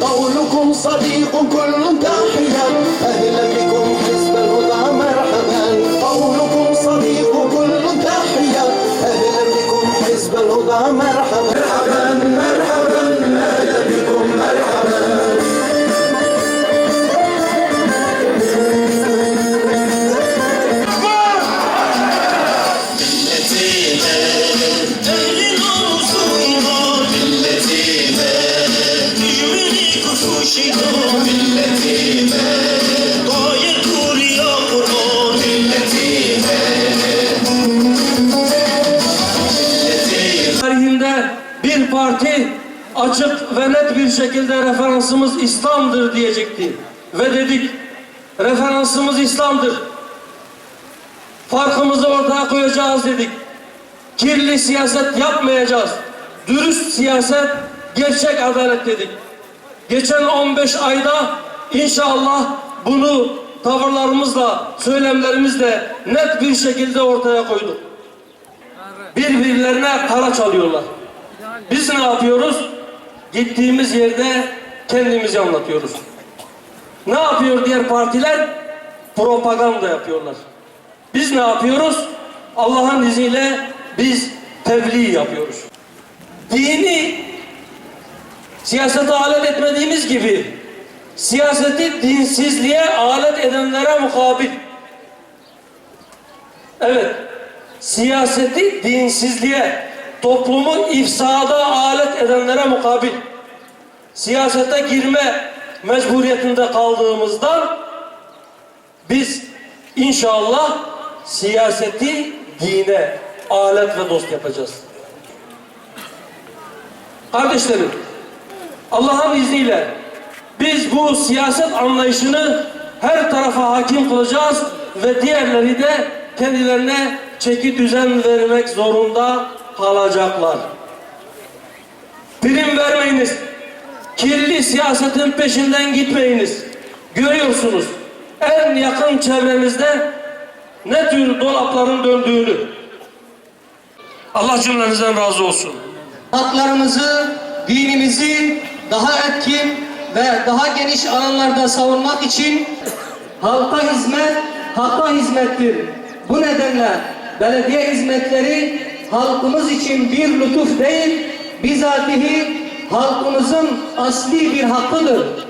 قولكم صديق كل تحية أهلا بكم حزب الهدى مرحبا. قولكم صديق كل تحية أهلا بكم حزب الهدى مرحبا. Bir parti açık ve net bir şekilde referansımız İslam'dır diyecekti. Ve dedik referansımız İslam'dır. Farkımızı ortaya koyacağız dedik. Kirli siyaset yapmayacağız. Dürüst siyaset, gerçek adalet dedik. Geçen 15 ayda inşallah bunu tavırlarımızla, söylemlerimizle net bir şekilde ortaya koyduk birbirlerine kara çalıyorlar. Biz ne yapıyoruz? Gittiğimiz yerde kendimizi anlatıyoruz. Ne yapıyor diğer partiler? Propaganda yapıyorlar. Biz ne yapıyoruz? Allah'ın izniyle biz tebliğ yapıyoruz. Dini siyasete alet etmediğimiz gibi siyaseti dinsizliğe alet edenlere mukabil Evet. Siyaseti dinsizliğe, toplumu ifsada alet edenlere mukabil siyasete girme mecburiyetinde kaldığımızdan biz inşallah siyaseti dine alet ve dost yapacağız. Kardeşlerim, Allah'ın izniyle biz bu siyaset anlayışını her tarafa hakim kılacağız ve diğerleri de kendilerine çeki düzen vermek zorunda kalacaklar. Prim vermeyiniz. Kirli siyasetin peşinden gitmeyiniz. Görüyorsunuz en yakın çevrenizde ne tür dolapların döndüğünü. Allah cümlenizden razı olsun. haklarımızı, dinimizi daha etkin ve daha geniş alanlarda savunmak için halka hizmet, hakka hizmettir. Bu nedenle belediye hizmetleri halkımız için bir lütuf değil, bizatihi halkımızın asli bir hakkıdır.